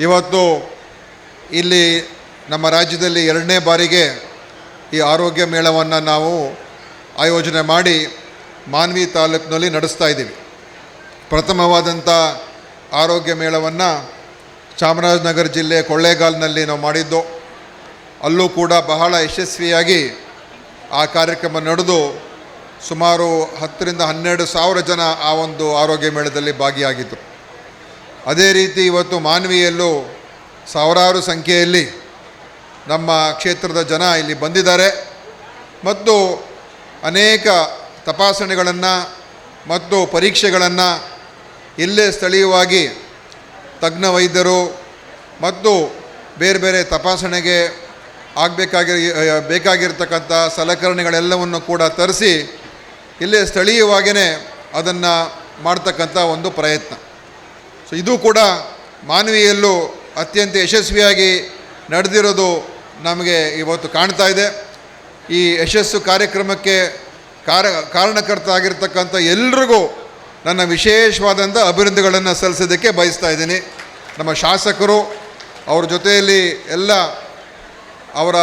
ಇವತ್ತು ಇಲ್ಲಿ ನಮ್ಮ ರಾಜ್ಯದಲ್ಲಿ ಎರಡನೇ ಬಾರಿಗೆ ಈ ಆರೋಗ್ಯ ಮೇಳವನ್ನು ನಾವು ಆಯೋಜನೆ ಮಾಡಿ ಮಾನ್ವಿ ತಾಲೂಕಿನಲ್ಲಿ ನಡೆಸ್ತಾ ಇದ್ದೀವಿ. ಪ್ರಥಮವಾದಂಥ ಆರೋಗ್ಯ ಮೇಳವನ್ನು ಚಾಮರಾಜನಗರ ಜಿಲ್ಲೆ ಕೊಳ್ಳೇಗಾಲ್ನಲ್ಲಿ ನಾವು ಮಾಡಿದ್ದು. ಅಲ್ಲೂ ಕೂಡ ಬಹಳ ಯಶಸ್ವಿಯಾಗಿ ಆ ಕಾರ್ಯಕ್ರಮ ನಡೆದು ಸುಮಾರು ಹತ್ತರಿಂದ ಹನ್ನೆರಡು ಸಾವಿರ ಜನ ಆ ಒಂದು ಆರೋಗ್ಯ ಮೇಳದಲ್ಲಿ ಭಾಗಿಯಾಗಿದ್ದರು ಅದೇ ರೀತಿ ಇವತ್ತು ಮಾನವೀಯಲ್ಲೂ ಸಾವಿರಾರು ಸಂಖ್ಯೆಯಲ್ಲಿ ನಮ್ಮ ಕ್ಷೇತ್ರದ ಜನ ಇಲ್ಲಿ ಬಂದಿದ್ದಾರೆ. ಮತ್ತು ಅನೇಕ ತಪಾಸಣೆಗಳನ್ನು ಮತ್ತು ಪರೀಕ್ಷೆಗಳನ್ನು ಇಲ್ಲೇ ಸ್ಥಳೀಯವಾಗಿ ತಜ್ಞ ವೈದ್ಯರು ಮತ್ತು ಬೇರೆ ಬೇರೆ ತಪಾಸಣೆಗೆ ಆಗಬೇಕಾಗಿ, ಬೇಕಾಗಿರ್ತಕ್ಕಂಥ ಸಲಕರಣೆಗಳೆಲ್ಲವನ್ನು ಕೂಡ ತರಿಸಿ ಇಲ್ಲೇ ಸ್ಥಳೀಯವಾಗಿಯೇ ಅದನ್ನು ಮಾಡ್ತಕ್ಕಂಥ ಒಂದು ಪ್ರಯತ್ನ. ಸೊ ಇದು ಕೂಡ ಮಾನವೀಯಲ್ಲೂ ಅತ್ಯಂತ ಯಶಸ್ವಿಯಾಗಿ ನಡೆದಿರೋದು ನಮಗೆ ಇವತ್ತು ಕಾಣ್ತಾ ಇದೆ. ಈ ಯಶಸ್ಸು ಕಾರ್ಯಕ್ರಮಕ್ಕೆ ಕಾರ ಕಾರಣಕರ್ತ ಆಗಿರ್ತಕ್ಕಂಥ ಎಲ್ರಿಗೂ ನನ್ನ ವಿಶೇಷವಾದಂಥ ಅಭಿವೃದ್ಧಿಗಳನ್ನು ಸಲ್ಲಿಸೋದಕ್ಕೆ ಬಯಸ್ತಾ ಇದ್ದೀನಿ. ನಮ್ಮ ಶಾಸಕರು, ಅವ್ರ ಜೊತೆಯಲ್ಲಿ ಎಲ್ಲ ಅವರ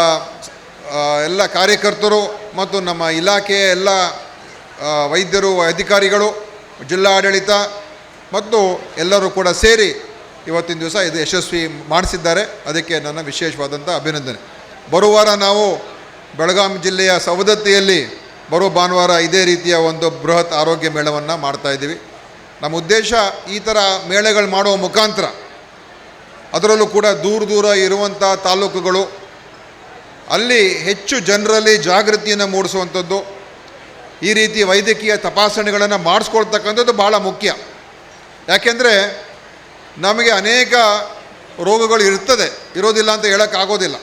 ಎಲ್ಲ ಕಾರ್ಯಕರ್ತರು ಮತ್ತು ನಮ್ಮ ಇಲಾಖೆಯ ಎಲ್ಲ ವೈದ್ಯರು, ಅಧಿಕಾರಿಗಳು ಜಿಲ್ಲಾ ಆಡಳಿತ ಮತ್ತು ಎಲ್ಲರೂ ಕೂಡ ಸೇರಿ ಇವತ್ತಿನ ದಿವಸ ಇದು ಯಶಸ್ವಿ ಮಾಡಿಸಿದ್ದಾರೆ. ಅದಕ್ಕೆ ನನ್ನ ವಿಶೇಷವಾದಂಥ ಅಭಿನಂದನೆ. ಬರುವ ವಾರ ನಾವು ಬೆಳಗಾಂ ಜಿಲ್ಲೆಯ ಸವದತ್ತಿಯಲ್ಲಿ ಬರೋ ಭಾನುವಾರ ಇದೇ ರೀತಿಯ ಒಂದು ಬೃಹತ್ ಆರೋಗ್ಯ ಮೇಳವನ್ನು ಮಾಡ್ತಾ ಇದ್ದೀವಿ. ನಮ್ಮ ಉದ್ದೇಶ ಈ ಥರ ಮೇಳಗಳು ಮಾಡುವ ಮುಖಾಂತರ ಅದರಲ್ಲೂ ಕೂಡ ದೂರ ದೂರ ಇರುವಂಥ ತಾಲೂಕುಗಳು, ಅಲ್ಲಿ ಹೆಚ್ಚು ಜನರಲ್ಲಿ ಜಾಗೃತಿಯನ್ನು ಮೂಡಿಸುವಂಥದ್ದು ಈ ರೀತಿ ವೈದ್ಯಕೀಯ ತಪಾಸಣೆಗಳನ್ನು ಮಾಡಿಸ್ಕೊಳ್ತಕ್ಕಂಥದ್ದು ಭಾಳ ಮುಖ್ಯ. ಯಾಕೆಂದರೆ ನಮಗೆ ಅನೇಕ ರೋಗಗಳು ಇರ್ತದೆ, ಇರೋದಿಲ್ಲ ಅಂತ ಹೇಳೋಕ್ಕಾಗೋದಿಲ್ಲ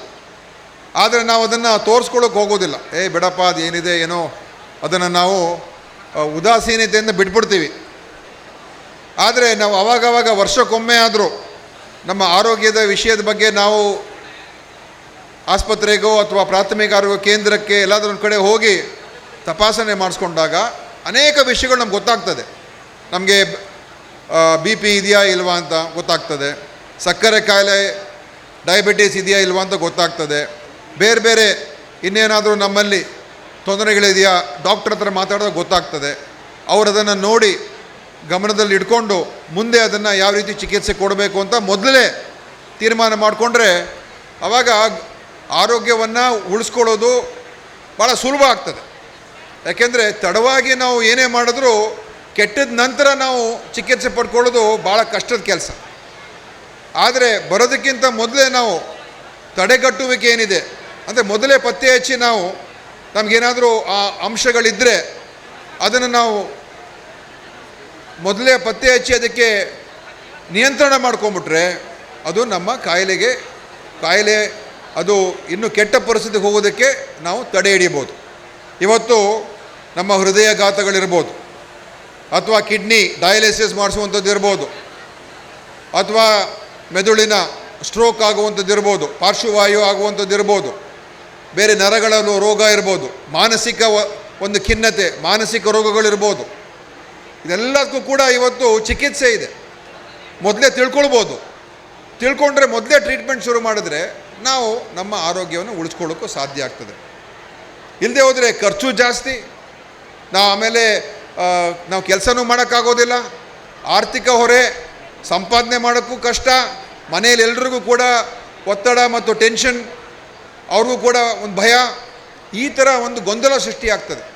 ಆದರೆ ನಾವು ಅದನ್ನು ತೋರಿಸ್ಕೊಳ್ಳೋಕೆ ಹೋಗೋದಿಲ್ಲ. ಏ, ಬಿಡಪ್ಪ ಅದು ಏನಿದೆ ಏನೋ, ಅದನ್ನು ನಾವು ಉದಾಸೀನತೆಯಿಂದ ಬಿಟ್ಬಿಡ್ತೀವಿ. ಆದರೆ ನಾವು ಅವಾಗವಾಗ ವರ್ಷಕ್ಕೊಮ್ಮೆ ಆದರೂ ನಮ್ಮ ಆರೋಗ್ಯದ ವಿಷಯದ ಬಗ್ಗೆ ನಾವು ಆಸ್ಪತ್ರೆಗೋ ಅಥವಾ ಪ್ರಾಥಮಿಕ ಆರೋಗ್ಯ ಕೇಂದ್ರಕ್ಕೆ ಎಲ್ಲಾದರೂ ಒಂದು ಕಡೆ ಹೋಗಿ ತಪಾಸಣೆ ಮಾಡಿಸ್ಕೊಂಡಾಗ ಅನೇಕ ವಿಷಯಗಳು ನಮ್ಗೆ ಗೊತ್ತಾಗ್ತದೆ. ನಮಗೆ ಬಿ ಪಿ ಇದೆಯಾ ಇಲ್ವಾ ಅಂತ ಗೊತ್ತಾಗ್ತದೆ. ಸಕ್ಕರೆ ಕಾಯಿಲೆ ಡಯಾಬಿಟೀಸ್ ಇದೆಯಾ ಇಲ್ವಾ ಅಂತ ಗೊತ್ತಾಗ್ತದೆ. ಬೇರೆ ಬೇರೆ ಇನ್ನೇನಾದರೂ ನಮ್ಮಲ್ಲಿ ತೊಂದರೆಗಳಿದೆಯಾ ಡಾಕ್ಟ್ರ್ ಹತ್ರ ಮಾತಾಡೋದು ಗೊತ್ತಾಗ್ತದೆ. ಅವರು ಅದನ್ನು ನೋಡಿ ಗಮನದಲ್ಲಿ ಇಟ್ಕೊಂಡು ಮುಂದೆ ಅದನ್ನು ಯಾವ ರೀತಿ ಚಿಕಿತ್ಸೆ ಕೊಡಬೇಕು ಅಂತ ಮೊದಲೇ ತೀರ್ಮಾನ ಮಾಡಿಕೊಂಡ್ರೆ ಆವಾಗ ಆರೋಗ್ಯವನ್ನು ಉಳಿಸ್ಕೊಳ್ಳೋದು ಭಾಳ ಸುಲಭ ಆಗ್ತದೆ. ಯಾಕೆಂದರೆ ತಡವಾಗಿ ನಾವು ಏನೇ ಮಾಡಿದ್ರೂ ಕೆಟ್ಟದ ನಂತರ ನಾವು ಚಿಕಿತ್ಸೆ ಪಡ್ಕೊಳ್ಳೋದು ಭಾಳ ಕಷ್ಟದ ಕೆಲಸ. ಆದರೆ ಬರೋದಕ್ಕಿಂತ ಮೊದಲೇ ನಾವು ತಡೆಗಟ್ಟುವಿಕೆ ಏನಿದೆ, ಅಂದರೆ ಮೊದಲೇ ಪತ್ತೆ ಹಚ್ಚಿ ನಾವು ನಮಗೇನಾದರೂ ಆ ಅಂಶಗಳಿದ್ದರೆ ಅದನ್ನು ನಾವು ಮೊದಲೇ ಪತ್ತೆ ಹಚ್ಚಿ ಅದಕ್ಕೆ ನಿಯಂತ್ರಣ ಮಾಡ್ಕೊಂಬಿಟ್ರೆ ಅದು ನಮ್ಮ ಕಾಯಿಲೆಗೆ, ಕಾಯಿಲೆ ಅದು ಇನ್ನೂ ಕೆಟ್ಟ ಪರಿಸ್ಥಿತಿಗೆ ಹೋಗೋದಕ್ಕೆ ನಾವು ತಡೆ ಹಿಡಿಬೋದು. ಇವತ್ತು ನಮ್ಮ ಹೃದಯಘಾತಗಳಿರ್ಬೋದು. ಅಥವಾ ಕಿಡ್ನಿ ಡಯಾಲಿಸಿಸ್ ಮಾಡಿಸುವಂಥದ್ದು ಇರ್ಬೋದು, ಅಥವಾ ಮೆದುಳಿನ ಸ್ಟ್ರೋಕ್ ಆಗುವಂಥದ್ದು ಇರ್ಬೋದು, ಪಾರ್ಶ್ವವಾಯು ಆಗುವಂಥದ್ದು ಇರ್ಬೋದು, ಬೇರೆ ನರಗಳಲ್ಲಿ ರೋಗ ಇರ್ಬೋದು, ಮಾನಸಿಕ ಒಂದು ಖಿನ್ನತೆ, ಮಾನಸಿಕ ರೋಗಗಳಿರ್ಬೋದು ಇದೆಲ್ಲದಕ್ಕೂ ಕೂಡ ಇವತ್ತು ಚಿಕಿತ್ಸೆ ಇದೆ. ಮೊದಲೇ ತಿಳ್ಕೊಳ್ಬೋದು. ತಿಳ್ಕೊಂಡ್ರೆ ಮೊದಲೇ ಟ್ರೀಟ್ಮೆಂಟ್ ಶುರು ಮಾಡಿದ್ರೆ ನಾವು ನಮ್ಮ ಆರೋಗ್ಯವನ್ನು ಉಳಿಸ್ಕೊಳ್ಳೋಕ್ಕೂ ಸಾಧ್ಯ ಆಗ್ತದೆ. ಇಲ್ಲದೆ ಹೋದರೆ ಖರ್ಚು ಜಾಸ್ತಿ ನಾವು ಆಮೇಲೆ ನಾವು ಕೆಲಸನೂ ಮಾಡೋಕ್ಕಾಗೋದಿಲ್ಲ. ಆರ್ಥಿಕ ಹೊರೆ, ಸಂಪಾದನೆ ಮಾಡೋಕ್ಕೂ ಕಷ್ಟ, ಮನೆಯಲ್ಲಿ ಎಲ್ರಿಗೂ ಕೂಡ ಒತ್ತಡ ಮತ್ತು ಟೆನ್ಷನ್, ಅವ್ರಿಗೂ ಕೂಡ ಒಂದು ಭಯ. ಈ ಥರ ಒಂದು ಗೊಂದಲ ಸೃಷ್ಟಿಯಾಗ್ತದೆ.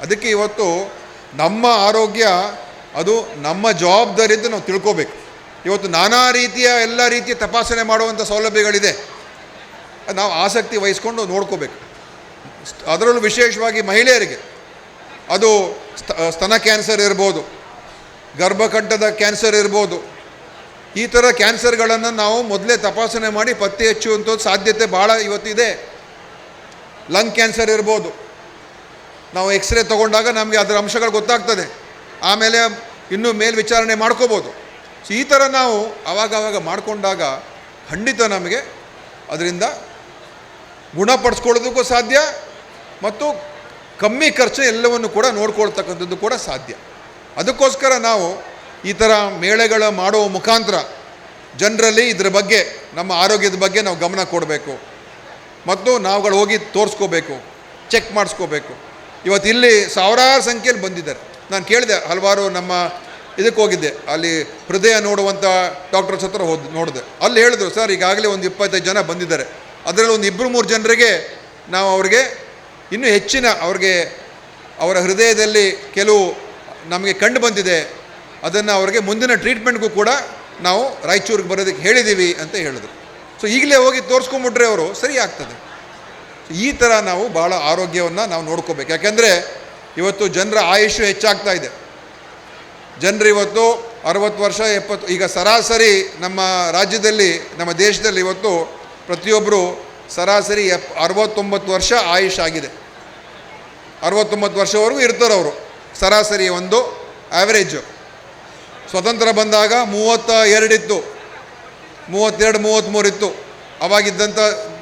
ಅದಕ್ಕೆ ಇವತ್ತು ನಮ್ಮ ಆರೋಗ್ಯ, ಅದು ನಮ್ಮ ಜವಾಬ್ದಾರಿ ಅಂತ ನಾವು ತಿಳ್ಕೋಬೇಕು. ಇವತ್ತು ನಾನಾ ರೀತಿಯ ಎಲ್ಲ ರೀತಿಯ ತಪಾಸಣೆ ಮಾಡುವಂಥ ಸೌಲಭ್ಯಗಳಿದೆ. ನಾವು ಆಸಕ್ತಿ ವಹಿಸ್ಕೊಂಡು ನೋಡ್ಕೋಬೇಕು. ಅದರಲ್ಲೂ ವಿಶೇಷವಾಗಿ ಮಹಿಳೆಯರಿಗೆ ಅದು ಸ್ತ- ಸ್ತನ ಕ್ಯಾನ್ಸರ್ ಇರ್ಬೋದು, ಗರ್ಭಕಂಠದ ಕ್ಯಾನ್ಸರ್ ಇರ್ಬೋದು. ಈ ಥರ ಕ್ಯಾನ್ಸರ್ಗಳನ್ನು ನಾವು ಮೊದಲೇ ತಪಾಸಣೆ ಮಾಡಿ ಪತ್ತೆ ಹಚ್ಚುವಂಥದ್ದು ಸಾಧ್ಯತೆ ಭಾಳ ಇವತ್ತಿದೆ. ಲಂಗ್ ಕ್ಯಾನ್ಸರ್ ಇರ್ಬೋದು. ನಾವು ಎಕ್ಸ್ರೇ ತೊಗೊಂಡಾಗ ನಮಗೆ ಅದರ ಅಂಶಗಳು ಗೊತ್ತಾಗ್ತದೆ. ಆಮೇಲೆ ಇನ್ನೂ ಮೇಲ್ವಿಚಾರಣೆ ಮಾಡ್ಕೋಬೋದು. ಸೊ ಈ ಥರ ನಾವು ಆವಾಗವಾಗ ಮಾಡಿಕೊಂಡಾಗ ಖಂಡಿತ ನಮಗೆ ಅದರಿಂದ ಗುಣಪಡಿಸ್ಕೊಳ್ಳೋದಕ್ಕೂ ಸಾಧ್ಯ ಮತ್ತು ಕಮ್ಮಿ ಖರ್ಚು ಎಲ್ಲವನ್ನು ಕೂಡ ನೋಡ್ಕೊಳ್ತಕ್ಕಂಥದ್ದು ಕೂಡ ಸಾಧ್ಯ. ಅದಕ್ಕೋಸ್ಕರ ನಾವು ಈ ಥರ ಮೇಳೆಗಳ ಮಾಡುವ ಮುಖಾಂತರ ಜನರಲ್ಲಿ ಇದ್ರ ಬಗ್ಗೆ, ನಮ್ಮ ಆರೋಗ್ಯದ ಬಗ್ಗೆ ನಾವು ಗಮನ ಕೊಡಬೇಕು. ಮತ್ತು ನಾವುಗಳು ಹೋಗಿ ತೋರಿಸ್ಕೋಬೇಕು, ಚೆಕ್ ಮಾಡಿಸ್ಕೋಬೇಕು. ಇವತ್ತು ಇಲ್ಲಿ ಸಾವಿರಾರು ಸಂಖ್ಯೆಯಲ್ಲಿ ಬಂದಿದ್ದಾರೆ. ನಾನು ಕೇಳಿದೆ, ಹಲವಾರು ನಮ್ಮ ಇದಕ್ಕೆ ಹೋಗಿದ್ದೆ. ಅಲ್ಲಿ ಹೃದಯ ನೋಡುವಂಥ ಡಾಕ್ಟರ್ಸ್ ಹತ್ರ ಹೋದ್, ನೋಡಿದೆ. ಅಲ್ಲಿ ಹೇಳಿದ್ರು, ಸರ್, ಈಗಾಗಲೇ ಒಂದು ಇಪ್ಪತ್ತೈದು ಜನ ಬಂದಿದ್ದಾರೆ. ಅದರಲ್ಲಿ ಒಂದು ಇಬ್ಬರು ಮೂರು ಜನರಿಗೆ ನಾವು ಅವ್ರಿಗೆ ಇನ್ನೂ ಹೆಚ್ಚಿನ ಅವ್ರಿಗೆ ಅವರ ಹೃದಯದಲ್ಲಿ ಕೆಲವು ನಮಗೆ ಕಂಡು ಬಂದಿದೆ, ಅದನ್ನು ಅವರಿಗೆ ಮುಂದಿನ ಟ್ರೀಟ್ಮೆಂಟ್ಗೂ ಕೂಡ ನಾವು ರಾಯಚೂರಿಗೆ ಬರೋದಕ್ಕೆ ಹೇಳಿದ್ದೀವಿ ಅಂತ ಹೇಳಿದ್ರು. ಸೊ ಈಗಲೇ ಹೋಗಿ ತೋರಿಸ್ಕೊಂಬಿಟ್ರೆ ಅವರು ಸರಿ ಆಗ್ತದೆ. ಈ ಥರ ನಾವು ಭಾಳ ಆರೋಗ್ಯವನ್ನು ನಾವು ನೋಡ್ಕೋಬೇಕು. ಯಾಕೆಂದರೆ ಇವತ್ತು ಜನರ ಆಯುಷ್ಯ ಹೆಚ್ಚಾಗ್ತಾ ಇದೆ. ಜನರು ಇವತ್ತು ಅರವತ್ತು ವರ್ಷ, ಎಪ್ಪತ್ತು, ಈಗ ಸರಾಸರಿ ನಮ್ಮ ರಾಜ್ಯದಲ್ಲಿ, ನಮ್ಮ ದೇಶದಲ್ಲಿ ಇವತ್ತು ಪ್ರತಿಯೊಬ್ಬರು ಸರಾಸರಿ ಎಪ್, ಅರವತ್ತೊಂಬತ್ತು ವರ್ಷ ಆಯುಷ್ ಆಗಿದೆ ಅರವತ್ತೊಂಬತ್ತು ವರ್ಷವರೆಗೂ ಇರ್ತಾರೆ ಅವರು. ಸರಾಸರಿ ಒಂದು ಆ್ಯಾವ್ರೇಜು ಸ್ವತಂತ್ರ ಬಂದಾಗ ಮೂವತ್ತ ಎರಡಿತ್ತು ಮೂವತ್ತೆರಡು, ಮೂವತ್ತ್ಮೂರು ಇತ್ತು. ಅವಾಗಿದ್ದಂಥ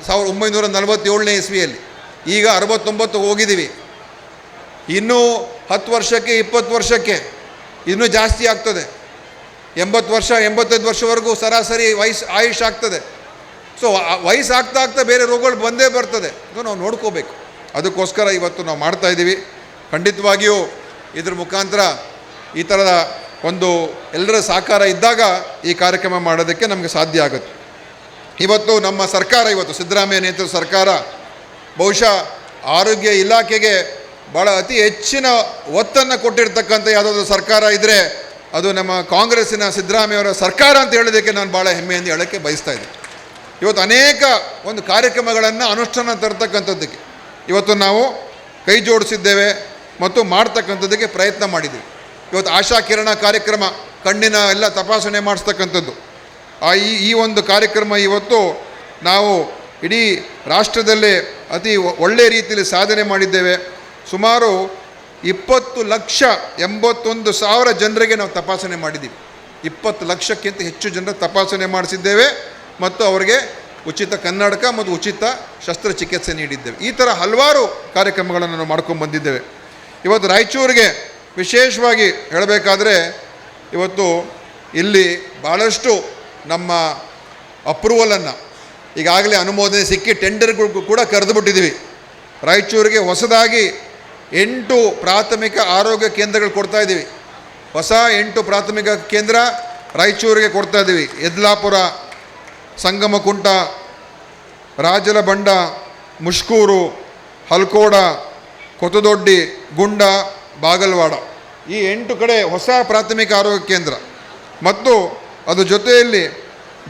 ಸಾವಿರದ ಒಂಬೈನೂರ ನಲವತ್ತೇಳನೇ ಇಸ್ವಿಯಲ್ಲಿ. ಈಗ ಅರವತ್ತೊಂಬತ್ತು ಹೋಗಿದ್ದೀವಿ. ಇನ್ನೂ ಹತ್ತು ವರ್ಷಕ್ಕೆ, ಇಪ್ಪತ್ತು ವರ್ಷಕ್ಕೆ ಇನ್ನೂ ಜಾಸ್ತಿ ಆಗ್ತದೆ. ಎಂಬತ್ತು ವರ್ಷ, ಎಂಬತ್ತೈದು ವರ್ಷವರೆಗೂ ಸರಾಸರಿ ವಯಸ್ಸು, ಆಯುಷ್ ಆಗ್ತದೆ. ಸೊ ವಯಸ್ಸು ಆಗ್ತಾ ಆಗ್ತಾ ಬೇರೆ ರೋಗಗಳು ಬಂದೇ ಬರ್ತದೆ. ನಾವು ನೋಡ್ಕೋಬೇಕು. ಅದಕ್ಕೋಸ್ಕರ ಇವತ್ತು ನಾವು ಮಾಡ್ತಾ ಇದ್ದೀವಿ. ಖಂಡಿತವಾಗಿಯೂ ಇದರ ಮುಖಾಂತರ ಈ ಥರದ ಒಂದು ಎಲ್ಲರ ಸಹಕಾರ ಇದ್ದಾಗ ಈ ಕಾರ್ಯಕ್ರಮ ಮಾಡೋದಕ್ಕೆ ನಮಗೆ ಸಾಧ್ಯ ಆಗುತ್ತೆ. ಇವತ್ತು ನಮ್ಮ ಸರ್ಕಾರ, ಇವತ್ತು ಸಿದ್ದರಾಮಯ್ಯ ನೇತೃತ್ವ ಸರ್ಕಾರ ಬಹುಶಃ ಆರೋಗ್ಯ ಇಲಾಖೆಗೆ ಭಾಳ ಅತಿ ಹೆಚ್ಚಿನ ಒತ್ತನ್ನು ಕೊಟ್ಟಿರ್ತಕ್ಕಂಥ ಯಾವುದಾದ್ರು ಸರ್ಕಾರ ಇದ್ದರೆ ಅದು ನಮ್ಮ ಕಾಂಗ್ರೆಸ್ಸಿನ ಸಿದ್ದರಾಮಯ್ಯವರ ಸರ್ಕಾರ ಅಂತ ಹೇಳೋದಕ್ಕೆ ನಾನು ಭಾಳ ಹೆಮ್ಮೆಯಿಂದ ಹೇಳೋಕ್ಕೆ ಬಯಸ್ತಾ ಇದ್ದೀನಿ. ಇವತ್ತು ಅನೇಕ ಒಂದು ಕಾರ್ಯಕ್ರಮಗಳನ್ನು ಅನುಷ್ಠಾನ ತರ್ತಕ್ಕಂಥದ್ದಕ್ಕೆ ಇವತ್ತು ನಾವು ಕೈ ಜೋಡಿಸಿದ್ದೇವೆ ಮತ್ತು ಮಾಡ್ತಕ್ಕಂಥದ್ದಕ್ಕೆ ಪ್ರಯತ್ನ ಮಾಡಿದ್ದೀವಿ. ಇವತ್ತು ಆಶಾ ಕಿರಣ ಕಾರ್ಯಕ್ರಮ ಕಣ್ಣಿನ ಎಲ್ಲ ತಪಾಸಣೆ ಮಾಡಿಸ್ತಕ್ಕಂಥದ್ದು. ಆ ಈ ಈ ಒಂದು ಕಾರ್ಯಕ್ರಮ ಇವತ್ತು ನಾವು ಇಡೀ ರಾಷ್ಟ್ರದಲ್ಲೇ ಅತಿ ಒಳ್ಳೆಯ ರೀತಿಯಲ್ಲಿ ಸಾಧನೆ ಮಾಡಿದ್ದೇವೆ. ಸುಮಾರು ಇಪ್ಪತ್ತು ಲಕ್ಷ ಎಂಬತ್ತೊಂದು ಸಾವಿರ ಜನರಿಗೆ ನಾವು ತಪಾಸಣೆ ಮಾಡಿದ್ದೀವಿ. ಇಪ್ಪತ್ತು ಲಕ್ಷಕ್ಕಿಂತ ಹೆಚ್ಚು ಜನರ ತಪಾಸಣೆ ಮಾಡಿಸಿದ್ದೇವೆ ಮತ್ತು ಅವರಿಗೆ ಉಚಿತ ಕನ್ನಡಕ ಮತ್ತು ಉಚಿತ ಶಸ್ತ್ರಚಿಕಿತ್ಸೆ ನೀಡಿದ್ದೇವೆ. ಈ ಥರ ಹಲವಾರು ಕಾರ್ಯಕ್ರಮಗಳನ್ನು ನಾವು ಮಾಡ್ಕೊಂಡು ಬಂದಿದ್ದೇವೆ. ಇವತ್ತು ರಾಯಚೂರಿಗೆ ವಿಶೇಷವಾಗಿ ಹೇಳಬೇಕಾದ್ರೆ ಇವತ್ತು ಇಲ್ಲಿ ಭಾಳಷ್ಟು ನಮ್ಮ ಅಪ್ರೂವಲನ್ನು ಈಗಾಗಲೇ ಅನುಮೋದನೆ ಸಿಕ್ಕಿ ಟೆಂಡರ್ಗಳಿಗೂ ಕೂಡ ಕರೆದು ಬಿಟ್ಟಿದ್ದೀವಿ. ರಾಯಚೂರಿಗೆ ಹೊಸದಾಗಿ ಎಂಟು ಪ್ರಾಥಮಿಕ ಆರೋಗ್ಯ ಕೇಂದ್ರಗಳು ಕೊಡ್ತಾ ಇದ್ದೀವಿ. ಹೊಸ ಎಂಟು ಪ್ರಾಥಮಿಕ ಕೇಂದ್ರ ರಾಯಚೂರಿಗೆ ಕೊಡ್ತಾ ಇದ್ದೀವಿ. ಯದ್ಲಾಪುರ ಸಂಗಮಕುಂಟ, ರಾಜಲಬಂಡ, ಮುಷ್ಕೂರು, ಹಲ್ಕೋಡ, ಕೊತದೊಡ್ಡಿ, ಗುಂಡ, ಬಾಗಲವಾಡ. ಈ ಎಂಟು ಕಡೆ ಹೊಸ ಪ್ರಾಥಮಿಕ ಆರೋಗ್ಯ ಕೇಂದ್ರ. ಮತ್ತು ಅದು ಜೊತೆಯಲ್ಲಿ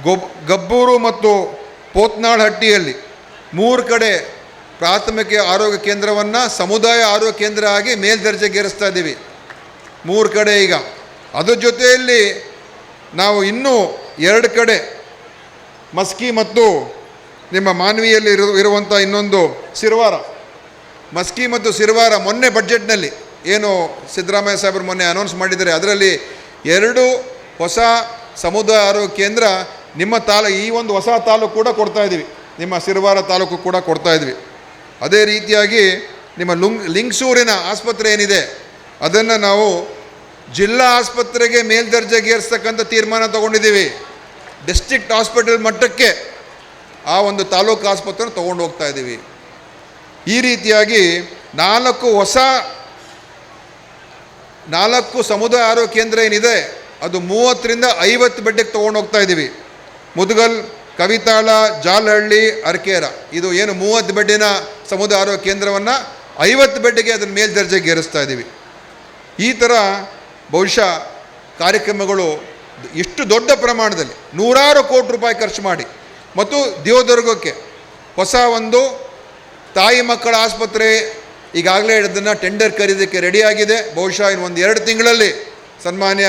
ಗೊಬ್, ಗಬ್ಬೂರು ಮತ್ತು ಪೋತ್ನಾಳ್ ಮೂರು ಕಡೆ ಪ್ರಾಥಮಿಕ ಆರೋಗ್ಯ ಕೇಂದ್ರವನ್ನು ಸಮುದಾಯ ಆರೋಗ್ಯ ಕೇಂದ್ರ ಆಗಿ ಮೇಲ್ದರ್ಜೆಗೇರಿಸ್ತಾ ಇದ್ದೀವಿ. ಮೂರು ಕಡೆ ಈಗ. ಅದರ ಜೊತೆಯಲ್ಲಿ ನಾವು ಇನ್ನೂ ಎರಡು ಕಡೆ ಮಸ್ಕಿ ಮತ್ತು ನಿಮ್ಮ ಮಾನ್ವಿಯಲ್ಲಿ ಇರು ಇರುವಂಥ ಇನ್ನೊಂದು ಸಿರ್ವಾರ. ಮಸ್ಕಿ ಮತ್ತು ಸಿರ್ವಾರ ಮೊನ್ನೆ ಬಜೆಟ್ನಲ್ಲಿ ಏನು ಸಿದ್ದರಾಮಯ್ಯ ಸಾಹೇಬರು ಮೊನ್ನೆ ಅನೌನ್ಸ್ ಮಾಡಿದ್ದಾರೆ, ಅದರಲ್ಲಿ ಎರಡು ಹೊಸ ಸಮುದಾಯ ಆರೋಗ್ಯ ಕೇಂದ್ರ ನಿಮ್ಮ ತಾಲ, ಈ ಒಂದು ಹೊಸ ತಾಲೂಕು ಕೂಡ ಕೊಡ್ತಾ ಇದ್ದೀವಿ. ನಿಮ್ಮ ಸಿರ್ವಾರ ತಾಲೂಕು ಕೂಡ ಕೊಡ್ತಾ ಇದ್ವಿ ಅದೇ ರೀತಿಯಾಗಿ ನಿಮ್ಮ ಲುಂಗ್ ಲಿಂಗ್ಸೂರಿನ ಆಸ್ಪತ್ರೆ ಏನಿದೆ, ಅದನ್ನು ನಾವು ಜಿಲ್ಲಾ ಆಸ್ಪತ್ರೆಗೆ ಮೇಲ್ದರ್ಜೆಗೇರಿಸ್ತಕ್ಕಂಥ ತೀರ್ಮಾನ ತಗೊಂಡಿದ್ದೀವಿ. ಡಿಸ್ಟ್ರಿಕ್ಟ್ ಹಾಸ್ಪಿಟಲ್ ಮಟ್ಟಕ್ಕೆ ಆ ಒಂದು ತಾಲೂಕು ಆಸ್ಪತ್ರೆ ತೊಗೊಂಡು ಹೋಗ್ತಾ ಇದ್ದೀವಿ. ಈ ರೀತಿಯಾಗಿ ನಾಲ್ಕು ಹೊಸ ನಾಲ್ಕು ಸಮುದಾಯ ಆರೋಗ್ಯ ಕೇಂದ್ರ ಏನಿದೆ, ಅದು ಮೂವತ್ತರಿಂದ ಐವತ್ತು ಬೆಡ್ಡಿಗೆ ತೊಗೊಂಡು ಹೋಗ್ತಾ ಇದ್ದೀವಿ. ಮುದುಗಲ್, ಕವಿತಾಳ, ಜಾಲಹಳ್ಳಿ ಅರ್ಕೇರ ಇದು ಏನು ಮೂವತ್ತು ಬೆಡ್ಡಿನ ಸಮುದಾಯ ಆರೋಗ್ಯ ಕೇಂದ್ರವನ್ನು ಐವತ್ತು ಬೆಡ್ಡಿಗೆ ಅದನ್ನು ಮೇಲ್ದರ್ಜೆಗೆ ಏರಿಸ್ತಾ ಇದ್ದೀವಿ. ಈ ಥರ ಬಹುಶಃ ಕಾರ್ಯಕ್ರಮಗಳು ಇಷ್ಟು ದೊಡ್ಡ ಪ್ರಮಾಣದಲ್ಲಿ ನೂರಾರು ಕೋಟಿ ರೂಪಾಯಿ ಖರ್ಚು ಮಾಡಿ. ಮತ್ತು ದೇವದುರ್ಗಕ್ಕೆ ಹೊಸ ಒಂದು ತಾಯಿ ಮಕ್ಕಳ ಆಸ್ಪತ್ರೆ ಈಗಾಗಲೇ ಅದನ್ನು ಟೆಂಡರ್ ಕರೀದಕ್ಕೆ ರೆಡಿಯಾಗಿದೆ ಬಹುಶಃ ಇನ್ನು ಒಂದು ಎರಡು ತಿಂಗಳಲ್ಲಿ ಸನ್ಮಾನ್ಯ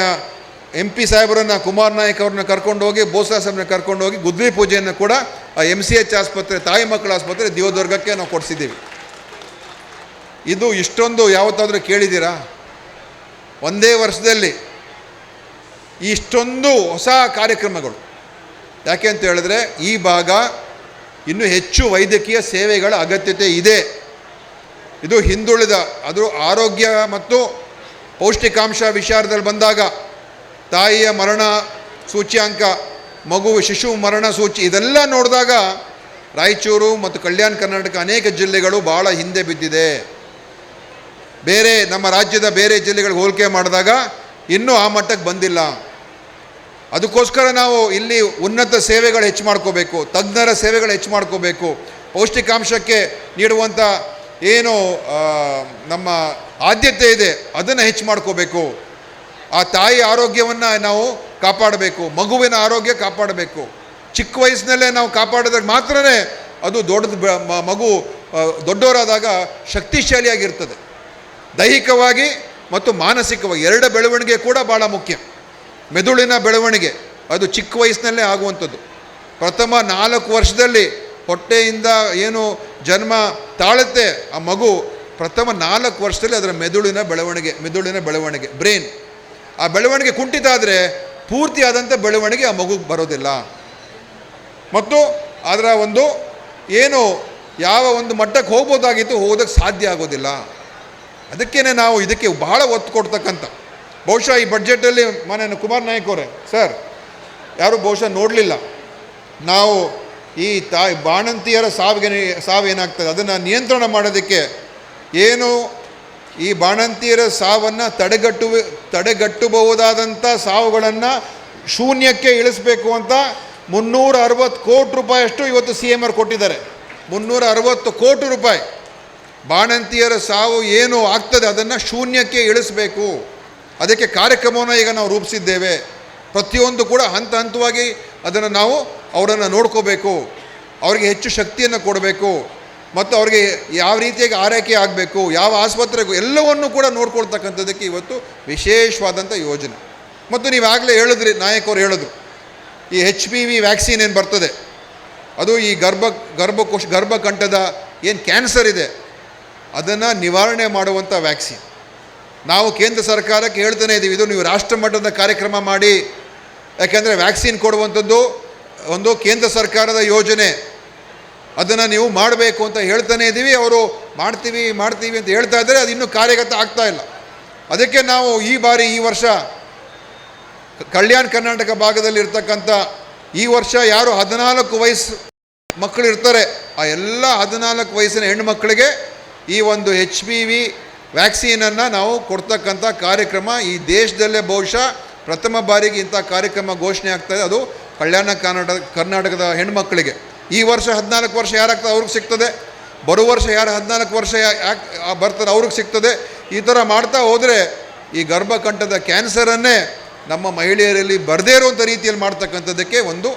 ಎಂ ಪಿ ಸಾಹೇಬರನ್ನು, ಕುಮಾರ್ ನಾಯಕ್ ಅವ್ರನ್ನ ಕರ್ಕೊಂಡು ಹೋಗಿ, ಬೋಸಾ ಸಾಹೇಬ್ನ ಕರ್ಕೊಂಡು ಹೋಗಿ ಗುದ್ಲಿ ಪೂಜೆಯನ್ನು ಕೂಡ ಆ ಎಂ ಸಿ ಎಚ್ ಆಸ್ಪತ್ರೆ, ತಾಯಿ ಮಕ್ಕಳ ಆಸ್ಪತ್ರೆ ದೇವದುರ್ಗಕ್ಕೆ ನಾವು ಕೊಡಿಸಿದ್ದೀವಿ. ಇದು ಇಷ್ಟೊಂದು ಯಾವತ್ತಾದರೂ ಕೇಳಿದ್ದೀರಾ? ಒಂದೇ ವರ್ಷದಲ್ಲಿ ಇಷ್ಟೊಂದು ಹೊಸ ಕಾರ್ಯಕ್ರಮಗಳು. ಯಾಕೆ ಅಂತ ಹೇಳಿದ್ರೆ ಈ ಭಾಗ ಇನ್ನೂ ಹೆಚ್ಚು ವೈದ್ಯಕೀಯ ಸೇವೆಗಳ ಅಗತ್ಯತೆ ಇದೆ. ಇದು ಹಿಂದುಳಿದ, ಅದು ಆರೋಗ್ಯ ಮತ್ತು ಪೌಷ್ಟಿಕಾಂಶ ವಿಚಾರದಲ್ಲಿ ಬಂದಾಗ ತಾಯಿಯ ಮರಣ ಸೂಚ್ಯಾಂಕ, ಮಗು, ಶಿಶು ಮರಣ ಸೂಚಿ, ಇದೆಲ್ಲ ನೋಡಿದಾಗ ರಾಯಚೂರು ಮತ್ತು ಕಲ್ಯಾಣ ಕರ್ನಾಟಕ ಅನೇಕ ಜಿಲ್ಲೆಗಳು ಭಾಳ ಹಿಂದೆ ಬಿದ್ದಿದೆ. ಬೇರೆ ನಮ್ಮ ರಾಜ್ಯದ ಬೇರೆ ಜಿಲ್ಲೆಗಳಿಗೆ ಹೋಲಿಕೆ ಮಾಡಿದಾಗ ಇನ್ನೂ ಆ ಮಟ್ಟಕ್ಕೆ ಬಂದಿಲ್ಲ. ಅದಕ್ಕೋಸ್ಕರ ನಾವು ಇಲ್ಲಿ ಉನ್ನತ ಸೇವೆಗಳು ಹೆಚ್ಚು ಮಾಡ್ಕೋಬೇಕು, ತಜ್ಞರ ಸೇವೆಗಳು ಹೆಚ್ಚು ಮಾಡ್ಕೋಬೇಕು. ಪೌಷ್ಟಿಕಾಂಶಕ್ಕೆ ನೀಡುವಂಥ ಏನು ನಮ್ಮ ಆದ್ಯತೆ ಇದೆ, ಅದನ್ನು ಹೆಚ್ಚು ಮಾಡ್ಕೋಬೇಕು. ಆ ತಾಯಿ ಆರೋಗ್ಯವನ್ನು ನಾವು ಕಾಪಾಡಬೇಕು, ಮಗುವಿನ ಆರೋಗ್ಯ ಕಾಪಾಡಬೇಕು. ಚಿಕ್ಕ ವಯಸ್ಸಿನಲ್ಲೇ ನಾವು ಕಾಪಾಡಿದಾಗ ಮಾತ್ರನೇ ಅದು ದೊಡ್ಡದು ಮಗು ದೊಡ್ಡವರಾದಾಗ ಶಕ್ತಿಶಾಲಿಯಾಗಿರ್ತದೆ. ದೈಹಿಕವಾಗಿ ಮತ್ತು ಮಾನಸಿಕವಾಗಿ, ಎರಡು ಬೆಳವಣಿಗೆ ಕೂಡ ಭಾಳ ಮುಖ್ಯ. ಮೆದುಳಿನ ಬೆಳವಣಿಗೆ, ಅದು ಚಿಕ್ಕ ವಯಸ್ಸಿನಲ್ಲೇ ಆಗುವಂಥದ್ದು. ಪ್ರಥಮ ನಾಲ್ಕು ವರ್ಷದಲ್ಲಿ ಹೊಟ್ಟೆಯಿಂದ ಏನು ಜನ್ಮ ತಾಳುತ್ತೆ, ಆ ಮಗು ಪ್ರಥಮ ನಾಲ್ಕು ವರ್ಷದಲ್ಲಿ ಅದರ ಮೆದುಳಿನ ಬೆಳವಣಿಗೆ ಮೆದುಳಿನ ಬೆಳವಣಿಗೆ, ಬ್ರೈನ್. ಆ ಬೆಳವಣಿಗೆ ಕುಂಠಿತ ಆದರೆ ಪೂರ್ತಿಯಾದಂಥ ಬೆಳವಣಿಗೆ ಆ ಮಗುಗೆ ಬರೋದಿಲ್ಲ. ಮತ್ತು ಅದರ ಒಂದು ಏನು ಯಾವ ಒಂದು ಮಟ್ಟಕ್ಕೆ ಹೋಗ್ಬೋದಾಗಿತ್ತು, ಹೋಗೋದಕ್ಕೆ ಸಾಧ್ಯ ಆಗೋದಿಲ್ಲ. ಅದಕ್ಕೇ ನಾವು ಇದಕ್ಕೆ ಬಹಳ ಒತ್ತು ಕೊಡ್ತಕ್ಕಂಥ ಬಹುಶಃ ಈ ಬಡ್ಜೆಟಲ್ಲಿ ಮನೆ ಕುಮಾರ್ ನಾಯಕ್ ಅವರೇ. ಸರ್ ಯಾರು ಬಹುಶಃ ನೋಡಲಿಲ್ಲ. ನಾವು ಈ ತಾಯಿ ಬಾಣಂತಿಯರ ಸಾವಿಗೆ ಸಾವು ಏನಾಗ್ತದೆ? ಅದನ್ನು ನಿಯಂತ್ರಣ ಮಾಡೋದಕ್ಕೆ ಏನು ಈ ಬಾಣಂತಿಯರ ಸಾವನ್ನು ತಡೆಗಟ್ಟುವ ತಡೆಗಟ್ಟಬಹುದಾದಂಥ ಸಾವುಗಳನ್ನು ಶೂನ್ಯಕ್ಕೆ ಇಳಿಸಬೇಕು ಅಂತ ಮುನ್ನೂರ ಅರವತ್ತು ಕೋಟಿ ರೂಪಾಯಿಯಷ್ಟು ಇವತ್ತು ಸಿ ಎಂ ಆರ್ ಕೊಟ್ಟಿದ್ದಾರೆ. ಮುನ್ನೂರ ಅರವತ್ತು ಕೋಟಿ ರೂಪಾಯಿ. ಬಾಣಂತಿಯರ ಸಾವು ಏನು ಆಗ್ತದೆ? ಅದನ್ನು ಶೂನ್ಯಕ್ಕೆ ಇಳಿಸಬೇಕು. ಅದಕ್ಕೆ ಕಾರ್ಯಕ್ರಮವನ್ನು ಈಗ ನಾವು ರೂಪಿಸಿದ್ದೇವೆ. ಪ್ರತಿಯೊಂದು ಕೂಡ ಹಂತ ಹಂತವಾಗಿ ಅದನ್ನು ನಾವು ಅವರನ್ನು ನೋಡ್ಕೋಬೇಕು. ಅವರಿಗೆ ಹೆಚ್ಚು ಶಕ್ತಿಯನ್ನು ಕೊಡಬೇಕು. ಮತ್ತು ಅವರಿಗೆ ಯಾವ ರೀತಿಯಾಗಿ ಆರೈಕೆ ಆಗಬೇಕು, ಯಾವ ಆಸ್ಪತ್ರೆಗೂ ಎಲ್ಲವನ್ನು ಕೂಡ ನೋಡ್ಕೊಳ್ತಕ್ಕಂಥದ್ದಕ್ಕೆ ಇವತ್ತು ವಿಶೇಷವಾದಂಥ ಯೋಜನೆ. ಮತ್ತು ನೀವಾಗಲೇ ಹೇಳಿದ್ರಿ ನಾಯಕರು ಹೇಳಿದ್ರು, ಈ ಹೆಚ್ ಪಿ ವಿ ವ್ಯಾಕ್ಸಿನ್ ಏನು ಬರ್ತದೆ? ಅದು ಈ ಗರ್ಭ, ಗರ್ಭಕೋಶ, ಗರ್ಭಕಂಠದ ಏನು ಕ್ಯಾನ್ಸರ್ ಇದೆ? ಅದನ್ನು ನಿವಾರಣೆ ಮಾಡುವಂಥ ವ್ಯಾಕ್ಸಿನ್ ನಾವು ಕೇಂದ್ರ ಸರ್ಕಾರಕ್ಕೆ ಹೇಳ್ತಾನೆ ಇದ್ದೀವಿ ಇದು ನೀವು ರಾಷ್ಟ್ರ ಮಟ್ಟದ ಕಾರ್ಯಕ್ರಮ ಮಾಡಿ, ಯಾಕೆಂದರೆ ವ್ಯಾಕ್ಸಿನ್ ಕೊಡುವಂಥದ್ದು ಒಂದು ಕೇಂದ್ರ ಸರ್ಕಾರದ ಯೋಜನೆ. ಅದನ್ನು ನೀವು ಮಾಡಬೇಕು ಅಂತ ಹೇಳ್ತಾನೆ ಇದ್ದೀವಿ ಅವರು ಮಾಡ್ತೀವಿ ಮಾಡ್ತೀವಿ ಅಂತ ಹೇಳ್ತಾ ಇದ್ದಾರೆ ಅದು ಇನ್ನೂ ಕಾರ್ಯಗತ ಆಗ್ತಾ ಇಲ್ಲ. ಅದಕ್ಕೆ ನಾವು ಈ ಬಾರಿ ಈ ವರ್ಷ ಕಲ್ಯಾಣ ಕರ್ನಾಟಕ ಭಾಗದಲ್ಲಿ ಇರ್ತಕ್ಕಂಥ ಈ ವರ್ಷ ಯಾರು ಹದಿನಾಲ್ಕು ವಯಸ್ಸು ಮಕ್ಕಳು ಇರ್ತಾರೆ, ಆ ಎಲ್ಲ ಹದಿನಾಲ್ಕು ವಯಸ್ಸಿನ ಹೆಣ್ಣು ಮಕ್ಕಳಿಗೆ ಈ ಒಂದು ಎಚ್ ಪಿ ವಿ ವ್ಯಾಕ್ಸಿನನ್ನು ನಾವು ಕೊಡ್ತಕ್ಕಂಥ ಕಾರ್ಯಕ್ರಮ ಈ ದೇಶದಲ್ಲೇ ಬಹುಶಃ ಪ್ರಥಮ ಬಾರಿಗೆ ಇಂಥ ಕಾರ್ಯಕ್ರಮ ಘೋಷಣೆ ಆಗ್ತದೆ ಅದು ಕಲ್ಯಾಣ ಕರ್ನಾಟಕ, ಕರ್ನಾಟಕದ ಹೆಣ್ಮಕ್ಕಳಿಗೆ ಈ ವರ್ಷ ಹದಿನಾಲ್ಕು ವರ್ಷ ಯಾರಾಗ್ತದೆ ಅವ್ರಿಗೆ ಸಿಗ್ತದೆ. ಬರೋ ವರ್ಷ ಯಾರು ಹದಿನಾಲ್ಕು ವರ್ಷ ಯಾಕೆ ಬರ್ತಾರೆ ಅವ್ರಿಗೆ ಸಿಗ್ತದೆ. ಈ ಥರ ಮಾಡ್ತಾ ಹೋದರೆ ಈ ಗರ್ಭಕಂಠದ ಕ್ಯಾನ್ಸರನ್ನೇ ನಮ್ಮ ಮಹಿಳೆಯರಲ್ಲಿ ಬರದೇ ಇರುವಂಥ ರೀತಿಯಲ್ಲಿ ಮಾಡ್ತಕ್ಕಂಥದ್ದಕ್ಕೆ ಒಂದು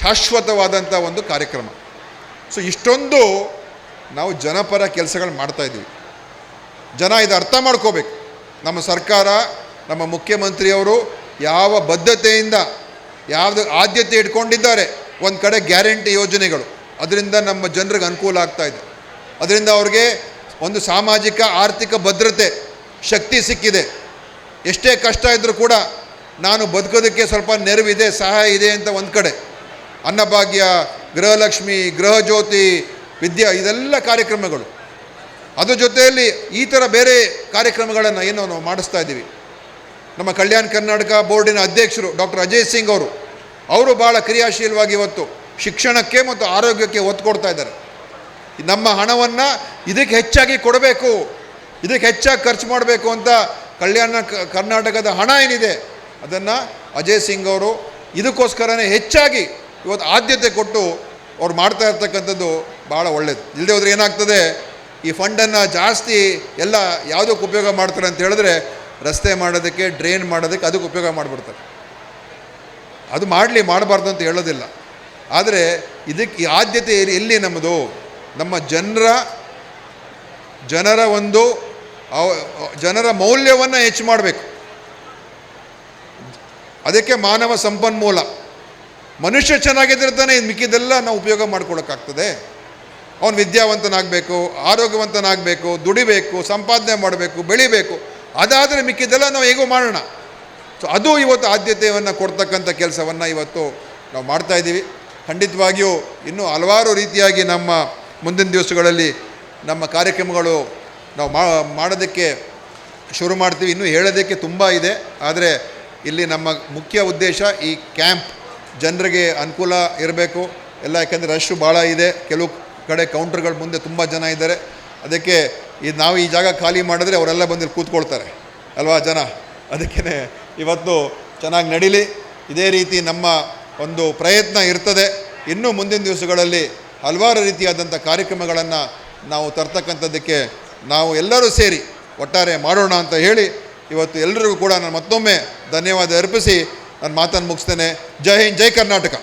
ಶಾಶ್ವತವಾದಂಥ ಒಂದು ಕಾರ್ಯಕ್ರಮ. ಸೊ, ಇಷ್ಟೊಂದು ನಾವು ಜನಪರ ಕೆಲಸಗಳು ಮಾಡ್ತಾಯಿದ್ದೀವಿ ಜನ ಇದು ಅರ್ಥ ಮಾಡ್ಕೋಬೇಕು. ನಮ್ಮ ಸರ್ಕಾರ, ನಮ್ಮ ಮುಖ್ಯಮಂತ್ರಿಯವರು ಯಾವ ಬದ್ಧತೆಯಿಂದ, ಯಾವುದು ಆದ್ಯತೆ ಇಟ್ಕೊಂಡಿದ್ದಾರೆ, ಒಂದು ಕಡೆ ಗ್ಯಾರಂಟಿ ಯೋಜನೆಗಳು. ಅದರಿಂದ ನಮ್ಮ ಜನರಿಗೆ ಅನುಕೂಲ ಆಗ್ತಾ ಇದೆ. ಅದರಿಂದ ಅವ್ರಿಗೆ ಒಂದು ಸಾಮಾಜಿಕ, ಆರ್ಥಿಕ ಭದ್ರತೆ ಶಕ್ತಿ ಸಿಕ್ಕಿದೆ. ಎಷ್ಟೇ ಕಷ್ಟ ಇದ್ದರೂ ಕೂಡ ನಾನು ಬದುಕೋದಕ್ಕೆ ಸ್ವಲ್ಪ ನೆರವಿದೆ, ಸಹಾಯ ಇದೆ ಅಂತ ಒಂದು ಕಡೆ. ಅನ್ನಭಾಗ್ಯ, ಗೃಹಲಕ್ಷ್ಮಿ, ಗೃಹಜ್ಯೋತಿ, ವಿದ್ಯಾ, ಇದೆಲ್ಲ ಕಾರ್ಯಕ್ರಮಗಳು. ಅದ್ರ ಜೊತೆಯಲ್ಲಿ ಈ ಥರ ಬೇರೆ ಕಾರ್ಯಕ್ರಮಗಳನ್ನು ಏನು ನಾವು ಮಾಡಿಸ್ತಾ ಇದ್ದೀವಿ. ನಮ್ಮ ಕಲ್ಯಾಣ ಕರ್ನಾಟಕ ಬೋರ್ಡಿನ ಅಧ್ಯಕ್ಷರು ಡಾಕ್ಟರ್ ಅಜಯ್ ಸಿಂಗ್ ಅವರು ಅವರು ಭಾಳ ಕ್ರಿಯಾಶೀಲವಾಗಿ ಇವತ್ತು ಶಿಕ್ಷಣಕ್ಕೆ ಮತ್ತು ಆರೋಗ್ಯಕ್ಕೆ ಒತ್ತು ಕೊಡ್ತಾ ಇದ್ದಾರೆ. ನಮ್ಮ ಹಣವನ್ನು ಇದಕ್ಕೆ ಹೆಚ್ಚಾಗಿ ಕೊಡಬೇಕು, ಇದಕ್ಕೆ ಹೆಚ್ಚಾಗಿ ಖರ್ಚು ಮಾಡಬೇಕು ಅಂತ ಕಲ್ಯಾಣ ಕರ್ನಾಟಕದ ಹಣ ಏನಿದೆ, ಅದನ್ನು ಅಜಯ್ ಸಿಂಗ್ ಅವರು ಇದಕ್ಕೋಸ್ಕರನೇ ಹೆಚ್ಚಾಗಿ ಇವತ್ತು ಆದ್ಯತೆ ಕೊಟ್ಟು ಅವ್ರು ಮಾಡ್ತಾ ಇರ್ತಕ್ಕಂಥದ್ದು ಭಾಳ ಒಳ್ಳೆಯದು ಇಲ್ಲದೆ ಹೋದ್ರೆ ಏನಾಗ್ತದೆ? ಈ ಫಂಡನ್ನು ಜಾಸ್ತಿ ಎಲ್ಲ ಯಾವುದಕ್ಕೆ ಉಪಯೋಗ ಮಾಡ್ತಾರೆ ಅಂತ ಹೇಳಿದ್ರೆ ರಸ್ತೆ ಮಾಡೋದಕ್ಕೆ, ಡ್ರೈನ್ ಮಾಡೋದಕ್ಕೆ ಅದಕ್ಕೆ ಉಪಯೋಗ ಮಾಡಿಬಿಡ್ತಾರೆ. ಅದು ಮಾಡಲಿ, ಮಾಡಬಾರ್ದು ಅಂತ ಹೇಳೋದಿಲ್ಲ. ಆದರೆ ಇದಕ್ಕೆ ಆದ್ಯತೆ ಎಲ್ಲಿ- ನಮ್ಮದು? ನಮ್ಮ ಜನರ ಜನರ ಒಂದು ಜನರ ಮೌಲ್ಯವನ್ನು ಹೆಚ್ಚು ಮಾಡಬೇಕು. ಅದಕ್ಕೆ ಮಾನವ ಸಂಪನ್ಮೂಲ. ಮನುಷ್ಯ ಚೆನ್ನಾಗಿದ್ದರೆ ತಾನೇ ಇದು ಮಿಕ್ಕಿದೆಲ್ಲ ನಾವು ಉಪಯೋಗ ಮಾಡ್ಕೊಳಕ್ಕಾಗ್ತದೆ. ಅವನು ವಿದ್ಯಾವಂತನಾಗಬೇಕು, ಆರೋಗ್ಯವಂತನಾಗಬೇಕು, ದುಡಿಬೇಕು, ಸಂಪಾದನೆ ಮಾಡಬೇಕು, ಬೆಳಿಬೇಕು. ಅದಾದರೆ ಮಿಕ್ಕಿದ್ದೆಲ್ಲ ನಾವು ಹೇಗೂ ಮಾಡೋಣ. ಸೊ ಅದು ಇವತ್ತು ಆದ್ಯತೆಯನ್ನು ಕೊಡ್ತಕ್ಕಂಥ ಕೆಲಸವನ್ನು ಇವತ್ತು ನಾವು ಮಾಡ್ತಾ ಇದ್ದೀವಿ. ಖಂಡಿತವಾಗಿಯೂ ಇನ್ನೂ ಹಲವಾರು ರೀತಿಯಾಗಿ ನಮ್ಮ ಮುಂದಿನ ದಿವಸಗಳಲ್ಲಿ ನಮ್ಮ ಕಾರ್ಯಕ್ರಮಗಳು ನಾವು ಮಾಡೋದಕ್ಕೆ ಶುರು ಮಾಡ್ತೀವಿ. ಇನ್ನೂ ಹೇಳೋದಕ್ಕೆ ತುಂಬ ಇದೆ. ಆದರೆ ಇಲ್ಲಿ ನಮ್ಮ ಮುಖ್ಯ ಉದ್ದೇಶ ಈ ಕ್ಯಾಂಪ್ ಜನರಿಗೆ ಅನುಕೂಲ ಇರಬೇಕು. ಎಲ್ಲ ಯಾಕೆಂದರೆ ರಶ್ಶು ಭಾಳ ಇದೆ. ಕೆಲವು ಕಡೆ ಕೌಂಟರ್ಗಳ ಮುಂದೆ ತುಂಬ ಜನ ಇದ್ದಾರೆ. ಅದಕ್ಕೆ ಈ ನಾವು ಈ ಜಾಗ ಖಾಲಿ ಮಾಡಿದ್ರೆ ಅವರೆಲ್ಲ ಬಂದು ಕೂತ್ಕೊಳ್ತಾರೆ. ಅಲ್ವಾ ಜನ? ಅದಕ್ಕೇ ಇವತ್ತು ಚೆನ್ನಾಗಿ ನಡೀಲಿ. ಇದೇ ರೀತಿ ನಮ್ಮ ಒಂದು ಪ್ರಯತ್ನ ಇರ್ತದೆ. ಇನ್ನೂ ಮುಂದಿನ ದಿವಸಗಳಲ್ಲಿ ಹಲವಾರು ರೀತಿಯಾದಂಥ ಕಾರ್ಯಕ್ರಮಗಳನ್ನು ನಾವು ತರ್ತಕ್ಕಂಥದ್ದಕ್ಕೆ ನಾವು ಎಲ್ಲರೂ ಸೇರಿ ಒಟ್ಟಾರೆ ಮಾಡೋಣ ಅಂತ ಹೇಳಿ ಇವತ್ತು ಎಲ್ಲರಿಗೂ ಕೂಡ ನಾನು ಮತ್ತೊಮ್ಮೆ ಧನ್ಯವಾದ ಅರ್ಪಿಸಿ, ನನ್ನ ಮಾತನ್ನು ಮುಗಿಸ್ತೇನೆ. ಜೈ ಹಿಂದ್, ಜೈ ಕರ್ನಾಟಕ.